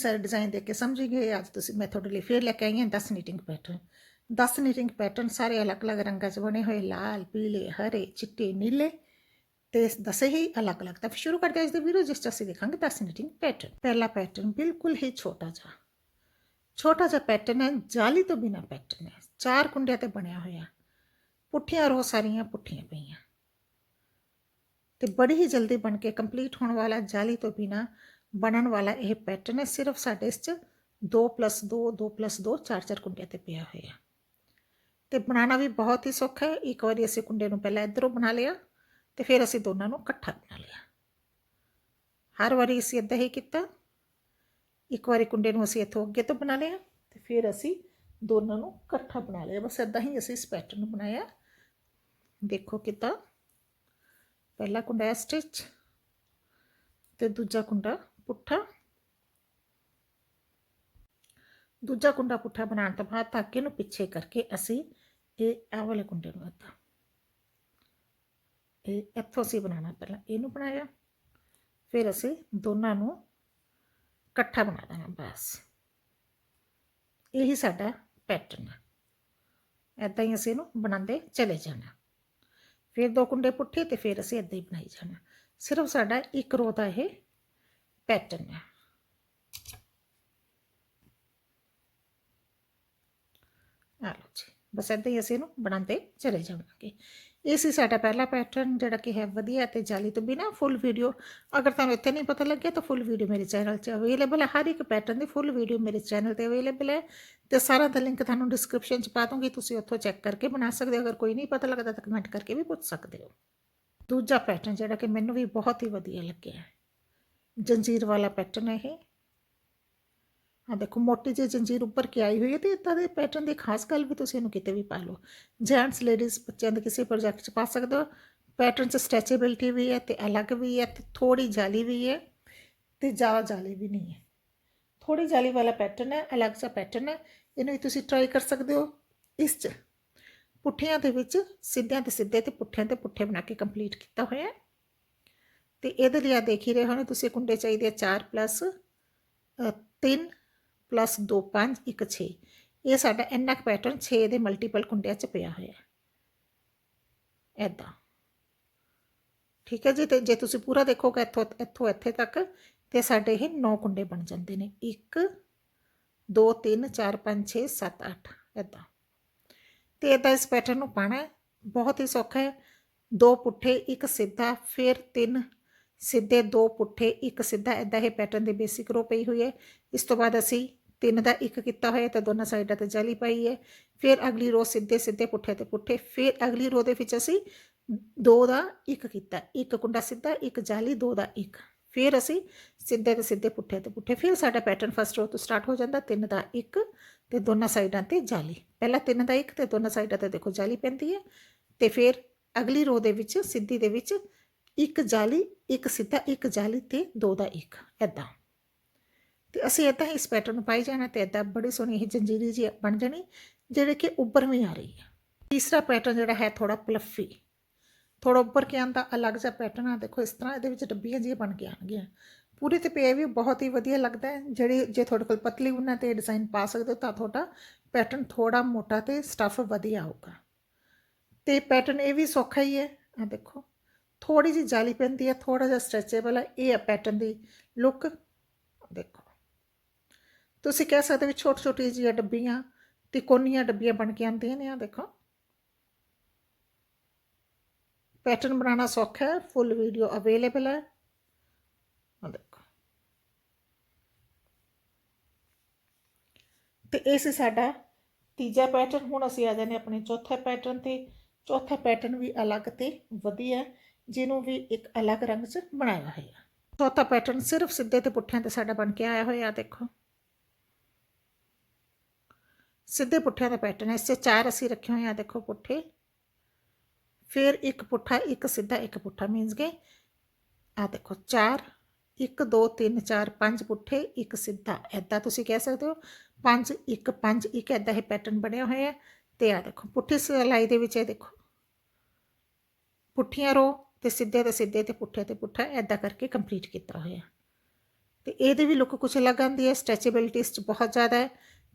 ਸਾਰੇ ਡਿਜ਼ਾਈਨ ਦੇਖ ਕੇ ਸਮਝ ਗਏ, ਅੱਜ ਤੁਸੀਂ, ਮੈਂ ਤੁਹਾਡੇ ਲਈ ਫੇਰ ਲੈ ਕੇ ਆਈ ਹਾਂ 10 ਨੀਟਿੰਗ ਪੈਟਰਨ 10 ਨੀਟਿੰਗ ਪੈਟਰਨ ਸਾਰੇ ਅਲੱਗ-ਅਲੱਗ ਰੰਗਾਂ 'ਚ ਬਣੇ ਹੋਏ, ਲਾਲ, ਪੀਲੇ, ਹਰੇ, ਚਿੱਟੇ, ਨੀਲੇ। ਤੇ ਦਸੇ ਹੀ ਅਲੱਗ-ਅਲੱਗ। ਤਾਂ ਸ਼ੁਰੂ ਕਰਦੇ ਹਾਂ ਇਸ ਦੀ ਵੀਡੀਓ ਜਿਸ 'ਚ ਅਸੀਂ ਦੇਖਾਂਗੇ 10 ਨੀਟਿੰਗ ਪੈਟਰਨ ਪਹਿਲਾ ਪੈਟਰਨ ਬਿਲਕੁਲ ਹੀ ਛੋਟਾ ਜਿਹਾ। ਛੋਟਾ ਜਿਹਾ ਪੈਟਰਨ ਹੈ, ਜਾਲੀ ਤੋਂ ਬਿਨਾ ਪੈਟਰਨ ਹੈ। ਚਾਰ ਕੁੰਡਿਆਂ ਤੇ ਬਣਿਆ ਹੋਇਆ। ਪੁੱਠੀਆਂ ਰੋ ਸਾਰੀਆਂ ਪੁੱਠੀਆਂ ਪਈਆਂ। ਤੇ ਬੜੀ ਹੀ ਜਲਦੀ ਬਣ ਕੇ ਕੰਪਲੀਟ ਹੋਣ ਵਾਲਾ, ਜਾਲੀ ਤੋਂ ਬਿਨਾ ਬਣਨ ਵਾਲਾ ਇਹ ਪੈਟਰਨ ਹੈ, ਸਿਰਫ ਸਾਡੇ ਇਸ 'ਚ 2 2 2 2 ਚਾਰ ਚਾਰ ਕੁੰਡਿਆਂ ਤੇ ਪਿਆ ਹੋਇਆ ਤੇ ਬਣਾਉਣਾ ਵੀ ਬਹੁਤ ਹੀ ਸੌਖਾ ਹੈ। ਇੱਕ ਵਾਰੀ ਅਸੀਂ ਕੁੰਡੇ ਨੂੰ ਪਹਿਲਾਂ ਇਧਰੋਂ ਬਣਾ ਲਿਆ ਤੇ ਫਿਰ ਅਸੀਂ ਦੋਨਾਂ ਨੂੰ ਇਕੱਠਾ ਬਣਾ ਲਿਆ। ਹਰ ਵਾਰੀ ਅਸੀਂ ਇਦਾਂ ਹੀ ਕੀਤਾ। ਇੱਕ ਵਾਰੀ ਕੁੰਡੇ ਨੂੰ ਅਸੀਂ ਇੱਥੋਂ ਅੱਗੇ ਤੋਂ ਬਣਾ ਲਿਆ ਤੇ ਫਿਰ ਅਸੀਂ ਦੋਨਾਂ ਨੂੰ ਇਕੱਠਾ ਬਣਾ ਲਿਆ। ਬਸ ਇਦਾਂ ਹੀ ਅਸੀਂ ਇਸ ਪੈਟਰਨ ਨੂੰ ਬਣਾਇਆ। ਦੇਖੋ ਕਿਤਾ ਪਹਿਲਾ ਕੁੰਡਾ ਹੈ ਸਟਿਚ ਤੇ ਦੂਜਾ ਕੁੰਡਾ ਪੁੱਠਾ। ਦੂਜਾ ਕੁੰਡਾ ਪੁੱਠਾ ਬਣਾਉਣ ਤੋਂ ਬਾਅਦ ਧਾਗੇ ਨੂੰ ਪਿੱਛੇ ਕਰਕੇ ਅਸੀਂ ਇਹ ਇਹ ਵਾਲੇ ਕੁੰਡੇ ਨੂੰ ਏਦਾਂ ਇਹ ਇੱਥੋਂ ਅਸੀਂ ਬਣਾਉਣਾ ਪਹਿਲਾਂ ਇਹਨੂੰ ਬਣਾਇਆ। ਫਿਰ ਅਸੀਂ ਦੋਨਾਂ ਨੂੰ ਇਕੱਠਾ ਬਣਾ ਦੇਣਾ ਬਸ। ਇਹੀ ਸਾਡਾ ਪੈਟਰਨ ਹੈ ਐਦਾਂ ਹੀ ਅਸੀਂ ਇਹਨੂੰ ਬਣਾਉਂਦੇ ਚਲੇ ਜਾਣਾ। ਫਿਰ ਦੋ ਕੁੰਡੇ ਪੁੱਠੇ ਤੇ ਫਿਰ ਅਸੀਂ ਐਦਾਂ ਹੀ ਬਣਾਈ ਜਾਣਾ। ਸਿਰਫ ਸਾਡਾ ਇੱਕ ਰੋ ਦਾ ਇਹ ਪੈਟਰਨ ਹੈ ਆ ਲਓ ਜੀ, ਬਸ ਐਦਾਂ ਹੀ ਅਸੀਂ ਇਹਨੂੰ ਬਣਾਉਂਦੇ ਚਲੇ ਜਾਵਾਂਗੇ। ਇਹ ਸੀ ਸਾਡਾ ਪਹਿਲਾ ਪੈਟਰਨ ਜਿਹੜਾ ਕਿ ਹੈ ਵਧੀਆ ਤੇ ਜਾਲੀ ਤੋਂ ਬਿਨਾ ਫੁੱਲ ਵੀਡੀਓ ਅਗਰ ਤੁਹਾਨੂੰ ਇੱਥੇ ਨਹੀਂ ਪਤਾ ਲੱਗਿਆ ਤਾਂ ਫੁੱਲ ਵੀਡੀਓ ਮੇਰੇ ਚੈਨਲ 'ਚ ਅਵੇਲੇਬਲ ਹੈ। ਹਰ ਇੱਕ ਪੈਟਰਨ ਦੀ ਫੁੱਲ ਵੀਡੀਓ ਮੇਰੇ ਚੈਨਲ ਤੇ ਅਵੇਲੇਬਲ ਹੈ ਤੇ ਸਾਰਾ ਦਾ ਲਿੰਕ ਤੁਹਾਨੂੰ ਡਿਸਕ੍ਰਿਪਸ਼ਨ 'ਚ ਪਾ ਦੂੰਗੀ, ਤੁਸੀਂ ਉੱਥੋਂ ਚੈੱਕ ਕਰਕੇ ਬਣਾ ਸਕਦੇ ਹੋ। ਅਗਰ ਕੋਈ ਨਹੀਂ ਪਤਾ ਲੱਗਦਾ ਤਾਂ ਕਮੈਂਟ ਕਰਕੇ ਵੀ ਪੁੱਛ ਸਕਦੇ ਹੋ। ਦੂਜਾ ਪੈਟਰਨ ਜਿਹੜਾ ਕਿ ਮੈਨੂੰ ਵੀ ਬਹੁਤ ਹੀ ਵਧੀਆ ਲੱਗਿਆ। ਜੰਜੀਰ ਵਾਲਾ ਪੈਟਰਨ ਹੈ ਇਹ। ਆ ਦੇਖੋ, ਮੋਟੀ ਜਿਹੀ ਜੰਜੀਰ ਉੱਪਰ ਕੀ ਆਈ ਹੋਈ ਹੈ ਤੇ ਇਦਾਂ ਦੇ ਪੈਟਰਨ ਦੀ ਖਾਸ ਗੱਲ ਵੀ ਤੁਸੀਂ ਇਹਨੂੰ ਕਿਤੇ ਵੀ ਪਾ ਲਓ। ਜੈਂਟਸ ਲੇਡੀਜ਼ ਬੱਚਿਆਂ ਦੇ ਕਿਸੇ ਪ੍ਰੋਜੈਕਟ 'ਚ ਪਾ ਸਕਦੇ ਹੋ। ਪੈਟਰਨ 'ਚ ਸਟ੍ਰੈਚੇਬਿਲਟੀ ਵੀ ਹੈ ਤੇ ਅਲੱਗ ਵੀ ਹੈ ਤੇ ਥੋੜੀ ਜਾਲੀ ਵੀ ਹੈ ਤੇ ਜ਼ਿਆਦਾ ਜਾਲੀ ਵੀ ਨਹੀਂ ਹੈ। ਥੋੜੀ ਜਾਲੀ ਵਾਲਾ ਪੈਟਰਨ ਹੈ, ਅਲੱਗ ਜਿਹਾ ਪੈਟਰਨ ਹੈ, ਇਹਨੂੰ ਵੀ ਤੁਸੀਂ ਟਰਾਈ ਕਰ ਸਕਦੇ ਹੋ। ਇਸ 'ਚ ਪੁੱਠਿਆਂ ਦੇ ਵਿੱਚ ਸਿੱਧਿਆਂ ਤੇ ਸਿੱਧੇ ਤੇ ਪੁੱਠਿਆਂ ਤੇ ਪੁੱਠੇ ਬਣਾ ਕੇ ਕੰਪਲੀਟ ਕੀਤਾ ਹੋਇਆ ਹੈ। ਤੇ ਇਹਦੇ ਲਈ ਆ ਦੇਖ ਹੀ ਰਹੇ ਹੋਣੇ, ਤੁਸੀਂ ਕੁੰਡੇ ਚਾਹੀਦੇ ਆ 4 ਪਲੱਸ 3 ਪਲੱਸ 2 5 1 6 ਇਹ ਸਾਡਾ ਇੰਨਾ ਕੁ ਪੈਟਰਨ 6 ਦੇ ਮਲਟੀਪਲ ਕੁੰਡਿਆਂ 'ਚ ਪਿਆ ਹੋਇਆ। ਹੈ ਐਦਾਂ ਠੀਕ ਹੈ ਜੀ, ਤੇ ਜੇ ਤੁਸੀਂ ਪੂਰਾ ਦੇਖੋਗੇ ਇੱਥੋਂ ਇੱਥੋਂ ਇੱਥੇ ਤੱਕ, ਤੇ ਸਾਡੇ ਇਹ 9 ਕੁੰਡੇ ਬਣ ਜਾਂਦੇ ਨੇ। 1 2 3 4 5 6 7 8 ਐਦਾਂ ਤੇ ਇਦਾਂ ਇਸ ਪੈਟਰਨ ਨੂੰ ਪਾਣਾ ਬਹੁਤ ਹੀ ਸੌਖਾ ਹੈ। ਦੋ ਪੁੱਠੇ, ਇੱਕ ਸਿੱਧਾ, ਫਿਰ ਤਿੰਨ ਸਿੱਧੇ ਦੋ ਪੁੱਠੇ, ਇੱਕ ਸਿੱਧਾ ਇਦਾਂ ਇਹ ਪੈਟਰਨ ਦੇ ਬੇਸਿਕ ਰੋ ਪਈ ਹੋਈ ਹੈ। ਇਸ ਤੋਂ ਬਾਅਦ ਅਸੀਂ ਤਿੰਨ ਦਾ ਇੱਕ ਕੀਤਾ ਹੋਇਆ ਤਾਂ ਦੋਨਾਂ ਸਾਈਡਾਂ ਤੇ ਜਾਲੀ ਪਾਈ ਹੈ। ਫਿਰ ਅਗਲੀ ਰੋ ਸਿੱਧੇ ਸਿੱਧੇ ਪੁੱਠੇ ਤੇ ਪੁੱਠੇ, ਫਿਰ ਅਗਲੀ ਰੋ ਦੇ ਵਿੱਚ ਅਸੀਂ ਦੋ ਦਾ ਇੱਕ ਕੀਤਾ। ਇੱਕ ਕੁੰਡਾ ਸਿੱਧਾ, ਇੱਕ ਜਾਲੀ, ਦੋ ਦਾ ਇੱਕ। ਫਿਰ ਅਸੀਂ ਸਿੱਧੇ ਤੇ ਸਿੱਧੇ ਪੁੱਠੇ ਤੇ ਪੁੱਠੇ, ਫਿਰ ਸਾਡਾ ਪੈਟਰਨ ਫਸਟ ਰੋ ਤੋਂ ਸਟਾਰਟ ਹੋ ਜਾਂਦਾ, ਤਿੰਨ ਦਾ ਇੱਕ ਤੇ ਦੋਨਾਂ ਸਾਈਡਾਂ ਤੇ ਜਾਲੀ। ਪਹਿਲਾਂ ਤਿੰਨ ਦਾ ਇੱਕ ਤੇ ਦੋਨਾਂ ਸਾਈਡਾਂ ਤੇ ਦੇਖੋ ਜਾਲੀ ਪੈਂਦੀ ਹੈ। ਤੇ ਫਿਰ ਅਗਲੀ ਰੋ ਦੇ ਵਿੱਚ, ਸਿੱਧੀ ਦੇ ਵਿੱਚ ਇੱਕ ਜਾਲੀ, ਇੱਕ ਸਿੱਧਾ, ਇੱਕ ਜਾਲੀ ਤੇ ਦੋ ਦਾ ਇੱਕ ਐਦਾਂ ਤੇ ਅਸੀਂ ਇਦਾਂ ਹੀ ਇਸ ਪੈਟਰਨ ਨੂੰ ਪਾਈ ਜਾਣਾ ਤੇ ਇਦਾਂ ਬੜੀ ਸੋਹਣੀ ਇਹ ਜੰਜੀਰੀ ਜੀ ਬਣ ਜਾਣੀ, ਜਿਹੜੇ ਕਿ ਉੱਭਰਵੀਂ ਆ ਰਹੀ ਹੈ। ਤੀਸਰਾ ਪੈਟਰਨ ਜਿਹੜਾ ਹੈ ਥੋੜਾ ਪਲਫੀ ਥੋੜਾ ਉੱਪਰ ਕੇ ਆਂਦਾ ਅਲੱਗ ਜਿਹਾ ਪੈਟਰਨ ਆ, ਦੇਖੋ ਇਸ ਤਰ੍ਹਾਂ ਇਹਦੇ ਵਿੱਚ ਡੱਬੀਆਂ ਜਿਹੀਆਂ ਬਣ ਕੇ ਆਣਗੀਆਂ ਪੂਰੀ ਤੇ ਪਿਆ ਵੀ ਬਹੁਤ ਹੀ ਵਧੀਆ ਲੱਗਦਾ ਹੈ, ਜਿਹੜੀ ਜੇ ਤੁਹਾਡੇ ਕੋਲ ਪਤਲੀ ਉਹਨਾਂ ਤੇ ਡਿਜ਼ਾਈਨ ਪਾ ਸਕਦੇ ਹੋ ਤਾਂ ਤੁਹਾਡਾ ਪੈਟਰਨ ਥੋੜਾ ਮੋਟਾ ਤੇ ਸਟਫ ਵਧੀਆ ਆਊਗਾ। ਤੇ ਪੈਟਰਨ ਇਹ ਵੀ ਸੌਖਾ ਹੀ ਹੈ ਆ ਦੇਖੋ। ਥੋੜੀ ਜਿਹੀ ਜਾਲੀ ਪੈਂਦੀ ਹੈ ਥੋੜਾ ਜਿਹਾ ਸਟ੍ਰੈਚੇਬਲ ਹੈ, ਇਹ ਹੈ ਪੈਟਰਨ ਦੀ ਲੁੱਕ ਦੇਖੋ, ਤੁਸੀਂ ਕਹਿ ਸਕਦੇ ਵੀ ਛੋਟੀ ਛੋਟੀ ਜਿਹੀਆਂ ਡੱਬੀਆਂ ਤਿਕੋਨੀਆਂ ਡੱਬੀਆਂ ਬਣ ਕੇ ਆਉਂਦੀਆਂ ਨੇ ਆ ਦੇਖੋ। ਪੈਟਰਨ ਬਣਾਉਣਾ ਸੌਖਾ ਹੈ ਫੁੱਲ ਵੀਡੀਓ ਅਵੇਲੇਬਲ ਹੈ। ਆ ਦੇਖੋ। ਤੇ ਇਹ ਸੀ ਸਾਡਾ ਤੀਜਾ ਪੈਟਰਨ ਹੁਣ ਅਸੀਂ ਆ ਜਾਂਦੇ ਆਪਣੇ ਚੌਥੇ ਪੈਟਰਨ ਤੇ। ਚੌਥਾ ਪੈਟਰਨ ਵੀ ਅਲੱਗ ਤੇ ਵਧੀਆ। ਜਿਹਨੂੰ ਵੀ ਇੱਕ ਅਲੱਗ ਰੰਗ 'ਚ ਬਣਾਇਆ ਹੋਇਆ। ਚੌਥਾ ਪੈਟਰਨ ਸਿਰਫ ਸਿੱਧੇ ਤੇ ਪੁੱਠਿਆਂ ਤੇ ਸਾਡਾ ਬਣ ਕੇ ਆਇਆ ਹੋਇਆ ਦੇਖੋ। ਸਿੱਧੇ ਪੁੱਠਿਆਂ ਦਾ ਪੈਟਰਨ ਹੈ, ਇਸ 'ਚ ਚਾਰ ਅਸੀਂ ਰੱਖੇ ਹੋਏ ਆ ਦੇਖੋ ਪੁੱਠੇ। ਫਿਰ ਇੱਕ ਪੁੱਠਾ, ਇੱਕ ਸਿੱਧਾ, ਇੱਕ ਪੁੱਠਾ ਮੀਨਸ ਕਿ ਆ ਦੇਖੋ, ਚਾਰ 1 2 3 4 5 ਪੁੱਠੇ, ਇੱਕ ਸਿੱਧਾ। ਐਦਾਂ ਤੁਸੀਂ ਕਹਿ ਸਕਦੇ ਹੋ 5 1 5 1 ਐਦਾਂ ਇਹ ਪੈਟਰਨ ਬਣਿਆ ਹੋਇਆ ਤੇ ਆ ਦੇਖੋ, ਪੁੱਠੀ ਸਿਲਾਈ ਦੇ ਵਿੱਚ ਇਹ ਦੇਖੋ। ਪੁੱਠੀਆਂ ਰੋ ਤੇ ਸਿੱਧੇ ਤੇ ਸਿੱਧੇ ਤੇ ਪੁੱਠੇ ਤੇ ਪੁੱਠਾ ਐਦਾਂ ਕਰਕੇ ਕੰਪਲੀਟ ਕੀਤਾ ਹੋਇਆ। ਤੇ ਇਹਦੀ ਵੀ ਲੁੱਕ ਕੁਛ ਅਲੱਗ ਆਉਂਦੀ ਹੈ ਸਟ੍ਰੈਚੇਬਿਲਿਟੀ ਇਸ 'ਚ ਬਹੁਤ ਜ਼ਿਆਦਾ ਹੈ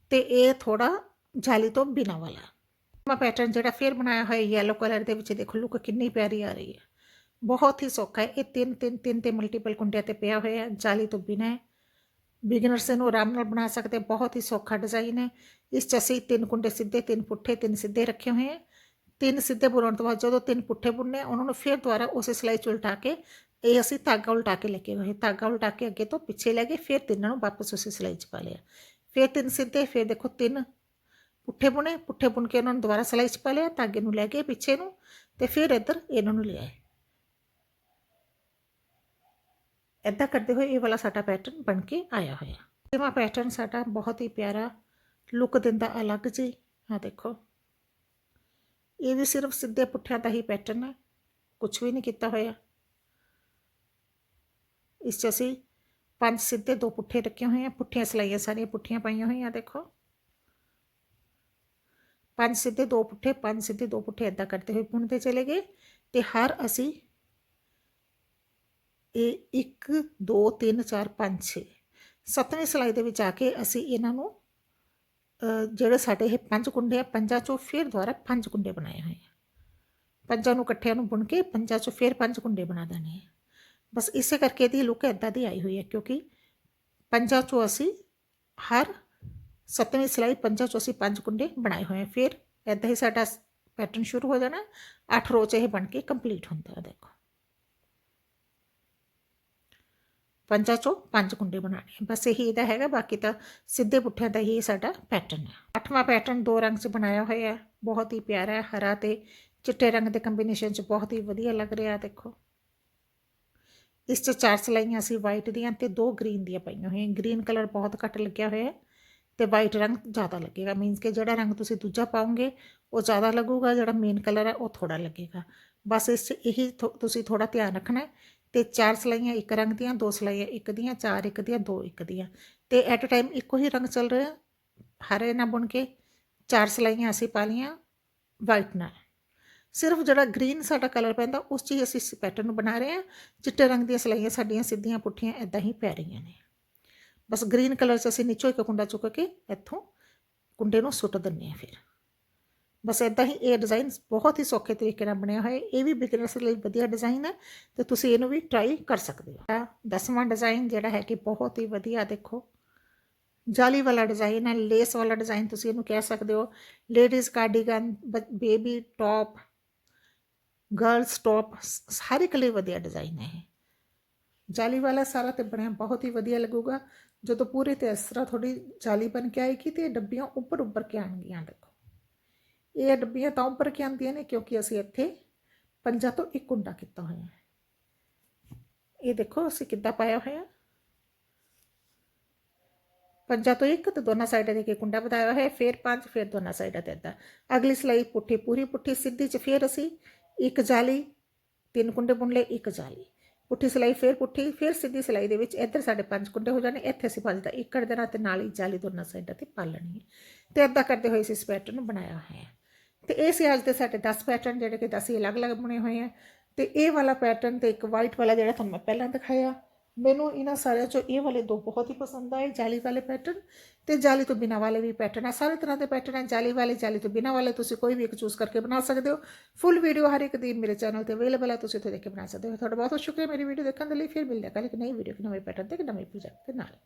ਤੇ ਇਹ ਥੋੜਾ ਜਾਲੀ ਤੋਂ ਬਿਨਾ ਵਾਲਾ ਮੈਂ ਪੈਟਰਨ ਜਿਹੜਾ ਫਿਰ ਬਣਾਇਆ ਹੋਇਆ ਯੈਲੋ ਕਲਰ ਦੇ ਵਿੱਚ ਦੇਖੋ ਲੁੱਕ ਕਿੰਨੀ ਪਿਆਰੀ ਆ ਰਹੀ ਹੈ। ਬਹੁਤ ਹੀ ਸੌਖਾ ਹੈ, ਇਹ ਤਿੰਨ ਤਿੰਨ ਤਿੰਨ ਤੇ ਮਲਟੀਪਲ ਕੁੰਡਿਆਂ ਤੇ ਪਿਆ ਹੋਇਆ ਹੈ, ਜਾਲੀ ਤੋਂ ਬਿਨਾ ਹੈ। ਬਿਗਨਰਸ ਨੂੰ ਆਰਾਮ ਨਾਲ ਬਣਾ ਸਕਦੇ ਬਹੁਤ ਹੀ ਸੌਖਾ ਡਿਜ਼ਾਈਨ ਹੈ। ਇਸ 'ਚ ਅਸੀਂ ਤਿੰਨ ਕੁੰਡੇ ਸਿੱਧੇ, ਤਿੰਨ ਪੁੱਠੇ, ਤਿੰਨ ਸਿੱਧੇ ਰੱਖੇ ਹੋਏ ਹੈ। ਤਿੰਨ ਸਿੱਧੇ ਬੁਣਨ ਤੋਂ ਬਾਅਦ ਜਦੋਂ ਤਿੰਨ ਪੁੱਠੇ ਬੁਣਨੇ ਉਹਨਾਂ ਨੂੰ ਫਿਰ ਦੁਬਾਰਾ ਉਸੇ ਸਿਲਾਈ 'ਚ ਉਲਟਾ ਕੇ, ਇਹ ਅਸੀਂ ਧਾਗਾ ਉਲਟਾ ਕੇ ਲੈ ਕੇ ਗਏ ਧਾਗਾ ਉਲਟਾ ਕੇ ਅੱਗੇ ਤੋਂ ਪਿੱਛੇ ਲੈ ਗਏ ਫਿਰ ਤਿੰਨਾਂ ਨੂੰ ਵਾਪਸ ਉਸੇ ਸਿਲਾਈ 'ਚ ਪਾ ਲਿਆ। ਫਿਰ ਤਿੰਨ ਸਿੱਧੇ, ਫਿਰ ਦੇਖੋ ਤਿੰਨ ਪੁੱਠੇ ਬੁਣੇ, ਪੁੱਠੇ ਬੁਣ ਕੇ ਉਹਨਾਂ ਨੂੰ ਦੁਬਾਰਾ ਸਿਲਾਈ 'ਚ ਪਾ ਲਿਆ, ਧਾਗੇ ਨੂੰ ਲੈ ਕੇ ਪਿੱਛੇ ਨੂੰ ਤੇ ਫਿਰ ਇੱਧਰ ਇਹਨਾਂ ਨੂੰ ਲਿਆਏ ਇੱਦਾਂ ਕਰਦੇ ਹੋਏ ਇਹ ਵਾਲਾ ਸਾਡਾ ਪੈਟਰਨ ਬਣ ਕੇ ਆਇਆ ਹੋਇਆ। ਇਹ ਪੈਟਰਨ ਸਾਡਾ ਬਹੁਤ ਹੀ ਪਿਆਰਾ ਲੁੱਕ ਦਿੰਦਾ ਅਲੱਗ ਜੀ ਆ ਦੇਖੋ। ਇਹ ਵੀ ਸਿਰਫ ਸਿੱਧੇ ਪੁੱਠਿਆਂ ਦਾ ਹੀ ਪੈਟਰਨ ਹੈ। ਕੁਝ ਵੀ ਨਹੀਂ ਕੀਤਾ ਹੋਇਆ। ਇਸ 'ਚ ਅਸੀਂ ਪੰਜ ਸਿੱਧੇ ਦੋ ਪੁੱਠੇ ਰੱਖੇ ਹੋਏ ਆ। ਪੁੱਠੀਆਂ ਸਲਾਈਆਂ ਸਾਰੀਆਂ ਪੁੱਠੀਆਂ ਪਾਈਆਂ ਹੋਈਆਂ, ਦੇਖੋ। ਪੰਜ ਸਿੱਧੇ ਦੋ ਪੁੱਠੇ, ਪੰਜ ਸਿੱਧੇ ਦੋ ਪੁੱਠੇ ਇਦਾਂ ਕਰਦੇ ਹੋਏ ਬੁਣਦੇ ਚਲੇ ਗਏ ਤੇ ਹਰ ਅਸੀਂ ਇਹ 1 2 3 4 5 6 ਸੱਤਵੀਂ ਸਲਾਈ ਦੇ ਵਿੱਚ ਆ ਕੇ ਅਸੀਂ ਇਹਨਾਂ ਨੂੰ ਜਿਹੜੇ ਸਾਡੇ ਇਹ ਪੰਜ ਕੁੰਡੇ ਆ ਪੰਜਾਂ ਚੋਂ ਫਿਰ ਦੁਬਾਰਾ ਪੰਜ ਕੁੰਡੇ ਬਣਾਏ ਹੋਏ ਆ ਪੰਜਾਂ ਨੂੰ ਇਕੱਠਿਆਂ ਨੂੰ ਬੁਣ ਕੇ ਪੰਜਾਂ ਚੋਂ ਫਿਰ ਪੰਜ ਕੁੰਡੇ ਬਣਾ ਦੇਣੇ ਆ ਬਸ ਇਸੇ ਕਰਕੇ ਇਹਦੀ ਲੁੱਕ ਇਦਾਂ ਦੀ ਆਈ ਹੋਈ ਹੈ ਕਿਉਂਕਿ ਪੰਜਾਂ ਚੋਂ ਅਸੀਂ ਹਰ ਸੱਤਵੀਂ ਸਿਲਾਈ ਪੰਜਾਂ ਚੋਂ ਅਸੀਂ ਪੰਜ ਕੁੰਡੇ ਬਣਾਏ ਹੋਏ ਆ ਫਿਰ ਇਦਾਂ ਹੀ ਸਾਡਾ ਪੈਟਰਨ ਸ਼ੁਰੂ ਹੋ ਜਾਣਾ 8 ਰੋ 'ਚ ਇਹ ਬਣ ਕੇ ਕੰਪਲੀਟ ਹੁੰਦਾ ਹੈ ਦੇਖੋ ਪੰਜਾਂ ਚੋਂ ਪੰਜ ਕੁੰਡੇ ਬਣਾਣੇ ਬਸ ਇਹੀ ਇਹਦਾ ਹੈਗਾ ਬਾਕੀ ਤਾਂ ਸਿੱਧੇ ਪੁੱਠਿਆਂ ਦਾ ਹੀ ਸਾਡਾ ਪੈਟਰਨ ਹੈ ਅੱਠਵਾਂ ਪੈਟਰਨ ਦੋ ਰੰਗ 'ਚ ਬਣਾਇਆ ਹੋਇਆ ਹੈ ਬਹੁਤ ਹੀ ਪਿਆਰਾ ਹੈ ਹਰਾ ਤੇ ਚਿੱਟੇ ਰੰਗ ਦੇ ਕੰਬੀਨੇਸ਼ਨ 'ਚ ਬਹੁਤ ਹੀ ਵਧੀਆ ਲੱਗ ਰਿਹਾ ਦੇਖੋ ਇਸ 'ਚ ਚਾਰ ਸਲਾਈਆਂ ਸੀ ਵਾਈਟ ਦੀਆਂ ਤੇ ਦੋ ਗ੍ਰੀਨ ਦੀਆਂ ਪਾਈਆਂ ਹੋਈਆਂ ਗ੍ਰੀਨ ਕਲਰ ਬਹੁਤ ਘੱਟ ਲੱਗਿਆ ਹੋਇਆ ਹੈ ਤੇ ਵਾਈਟ ਰੰਗ ਜ਼ਿਆਦਾ ਲੱਗੇਗਾ ਮੀਨਸ ਕਿ ਜਿਹੜਾ ਰੰਗ ਤੁਸੀਂ ਦੂਜਾ ਪਾਉਂਗੇ ਉਹ ਜ਼ਿਆਦਾ ਲੱਗੂਗਾ ਜਿਹੜਾ ਮੇਨ ਕਲਰ ਹੈ ਉਹ ਥੋੜਾ ਲੱਗੇਗਾ ਬਸ ਇਸ 'ਚ ਇਹੀ ਤੁਸੀਂ ਥੋੜਾ ਧਿਆਨ ਰੱਖਣਾ ਹੈ ਤੇ ਚਾਰ ਸਲਾਈਆਂ ਇੱਕ ਰੰਗ ਦੀਆਂ, ਦੋ ਸਲਾਈਆਂ ਇੱਕ ਦੀਆਂ, ਚਾਰ ਇੱਕ ਦੀਆਂ, ਦੋ ਇੱਕ ਦੀਆਂ। ਤੇ ਐਟ ਅ ਟਾਈਮ ਇੱਕੋ ਹੀ ਰੰਗ ਚੱਲ ਰਿਹਾ। ਹਰੇ ਨਾਲ ਬੁਣ ਕੇ ਚਾਰ ਸਲਾਈਆਂ ਅਸੀਂ ਪਾ ਲੀਆਂ ਵਾਈਟ ਨਾਲ। ਸਿਰਫ ਜਿਹੜਾ ਗ੍ਰੀਨ ਸਾਡਾ ਕਲਰ ਪੈਂਦਾ, ਉਸ 'ਚ ਹੀ ਅਸੀਂ ਇਸ ਪੈਟਰਨ ਨੂੰ ਬਣਾ ਰਹੇ ਹਾਂ। ਚਿੱਟੇ ਰੰਗ ਦੀਆਂ ਸਲਾਈਆਂ ਸਾਡੀਆਂ ਸਿੱਧੀਆਂ ਪੁੱਠੀਆਂ ਐਦਾਂ ਹੀ ਪੈ ਰਹੀਆਂ ਨੇ। ਬਸ ਗ੍ਰੀਨ ਕਲਰ 'ਚ ਅਸੀਂ ਨੀਚੋਂ ਇੱਕ ਕੁੰਡਾ ਚੁੱਕ ਕੇ ਇੱਥੋਂ ਕੁੰਡੇ ਨੂੰ ਸੁੱਟ ਦਿੰਨੇ ਆ ਫਿਰ। ਬਸ ਇਦਾਂ ਹੀ ਇਹ ਡਿਜ਼ਾਈਨ ਬਹੁਤ ਹੀ ਸੌਖੇ ਤਰੀਕੇ ਨਾਲ ਬਣਿਆ ਹੋਇਆ ਇਹ ਵੀ ਬਿਗਨਰਸ ਲਈ ਵਧੀਆ ਡਿਜ਼ਾਈਨ ਹੈ ਤੇ ਤੁਸੀਂ ਇਹਨੂੰ ਵੀ ਟਰਾਈ ਕਰ ਸਕਦੇ ਹੋ। ਦਸਵਾਂ ਡਿਜ਼ਾਈਨ ਜਿਹੜਾ ਹੈ ਕਿ ਬਹੁਤ ਹੀ ਵਧੀਆ ਦੇਖੋ। ਜਾਲੀ ਵਾਲਾ ਡਿਜ਼ਾਈਨ ਹੈ ਲੇਸ ਵਾਲਾ ਡਿਜ਼ਾਈਨ ਤੁਸੀਂ ਇਹਨੂੰ ਕਹਿ ਸਕਦੇ ਹੋ। Ladies cardigan baby top girls top ਹਰ ਇੱਕ ਲਈ ਵਧੀਆ ਡਿਜ਼ਾਈਨ ਹੈ ਜਾਲੀ ਵਾਲਾ ਸਾਰਾ ਤੇ ਬਣਿਆ ਬਹੁਤ ਹੀ ਵਧੀਆ ਲੱਗੂਗਾ। ਜਦੋਂ ਪੂਰੇ ਤੇ ਇਸ ਤਰ੍ਹਾਂ ਥੋੜੀ ਜਾਲੀ ਬਣ ਕੇ ਆਏਗੀ ਤੇ ਡੱਬੀਆਂ ਉੱਪਰ ਉੱਪਰ ਕੇ ਆਣਗੀਆਂ ਦੇਖੋ। ਇਹ ਡੱਬੀਆਂ ਤਾਂ ਉੱਪਰ ਕੇ ਆਉਂਦੀਆਂ ਨੇ ਕਿਉਂਕਿ ਅਸੀਂ ਇੱਥੇ ਪੰਜਾ ਤੋਂ ਇੱਕ ਕੁੰਡਾ ਕੀਤਾ ਹੋਇਆ ਹੈ। ਇਹ ਦੇਖੋ, ਅਸੀਂ ਕਿੱਦਾਂ ਪਾਇਆ ਹੋਇਆ? ਪੰਜਾ ਤੋਂ ਇੱਕ ਤੇ ਦੋਨਾਂ ਸਾਈਡਾਂ ਦੇ ਕੇ ਕੁੰਡਾ ਵਧਾਇਆ ਹੋਇਆ ਫਿਰ ਪੰਜ, ਫਿਰ ਦੋਨਾਂ ਸਾਈਡਾਂ ਤੇ ਇਦਾਂ ਅਗਲੀ ਸਲਾਈ ਪੁੱਠੀ, ਪੂਰੀ ਪੁੱਠੀ, ਸਿੱਧੀ ਚ ਫਿਰ ਅਸੀਂ ਇੱਕ ਜਾਲੀ, ਤਿੰਨ ਕੁੰਡੇ ਬੁਣ ਲਏ, ਇੱਕ ਜਾਲੀ। ਪੁੱਠੀ ਸਲਾਈ ਫਿਰ ਪੁੱਠੀ, ਫਿਰ ਸਿੱਧੀ ਸਲਾਈ ਦੇ ਵਿੱਚ ਇੱਧਰ ਸਾਡੇ ਪੰਜ ਕੁੰਡੇ ਹੋ ਜਾਣੇ, ਇੱਥੇ ਅਸੀਂ ਪੰਜ ਦਾ ਇੱਕ ਕਰ ਦੇਣਾ ਤੇ ਨਾਲ ਹੀ ਜਾਲੀ ਦੋਨਾਂ ਸਾਈਡਾਂ ਤੇ ਪਾ ਲੈਣੀ ਹੈ। ਤੇ ਇਦਾਂ ਕਰਦੇ ਹੋਏ ਇਸ ਪੈਟਰਨ ਨੂੰ ਬਣਾਇਆ ਹੋਇਆ ਹੈ। ਤੇ ਇਹ ਸੀ ਅੱਜ ਦੇ ਸਾਡੇ 10 ਪੈਟਰਨ ਜਿਹੜੇ ਕਿ 10 ਹੀ ਅਲੱਗ-ਅਲੱਗ ਬਣੇ ਹੋਏ ਆ। ਤੇ ਇਹ ਵਾਲਾ ਪੈਟਰਨ ਤੇ ਇੱਕ ਵਾਈਟ ਵਾਲਾ ਜਿਹੜਾ ਤੁਹਾਨੂੰ ਮੈਂ ਪਹਿਲਾਂ ਦਿਖਾਇਆ, ਮੈਨੂੰ ਇਹਨਾਂ ਸਾਰਿਆਂ ਚੋਂ ਇਹ ਵਾਲੇ ਦੋ ਬਹੁਤ ਹੀ ਪਸੰਦ ਆਏ, ਜਾਲੀ ਵਾਲੇ ਪੈਟਰਨ ਤੇ ਜਾਲੀ ਤੋਂ ਬਿਨਾ ਵਾਲੇ ਵੀ ਪੈਟਰਨ ਆ। ਸਾਰੇ ਤਰ੍ਹਾਂ ਦੇ ਪੈਟਰਨ ਆ, ਜਾਲੀ ਵਾਲੇ, ਜਾਲੀ ਤੋਂ ਬਿਨਾ ਵਾਲੇ ਤੁਸੀਂ ਕੋਈ ਵੀ ਇੱਕ ਚੂਜ਼ ਕਰਕੇ ਬਣਾ ਸਕਦੇ ਹੋ। ਫੁੱਲ ਵੀਡੀਓ ਹਰ ਇੱਕ ਦੀ ਮੇਰੇ ਚੈਨਲ ਤੇ ਅਵੇਲੇਬਲ ਹੈ ਤੁਸੀਂ ਉੱਥੇ ਦੇਖ ਕੇ ਬਣਾ ਸਕਦੇ ਹੋ। ਤੁਹਾਡਾ ਬਹੁਤ ਬਹੁਤ ਸ਼ੁਕਰੀਆ ਮੇਰੀ ਵੀਡੀਓ ਦੇਖਣ ਦੇ ਲਈ, ਫਿਰ ਮਿਲਦੇ ਹਾਂ ਕੱਲ ਇੱਕ ਨਈ ਵੀਡੀਓ ਨਵੇਂ ਪੈਟਰਨ ਤੇ ਇੱਕ ਨਵੇਂ ਪ੍ਰੋਜੈਕਟ ਦੇ ਨਾਲ।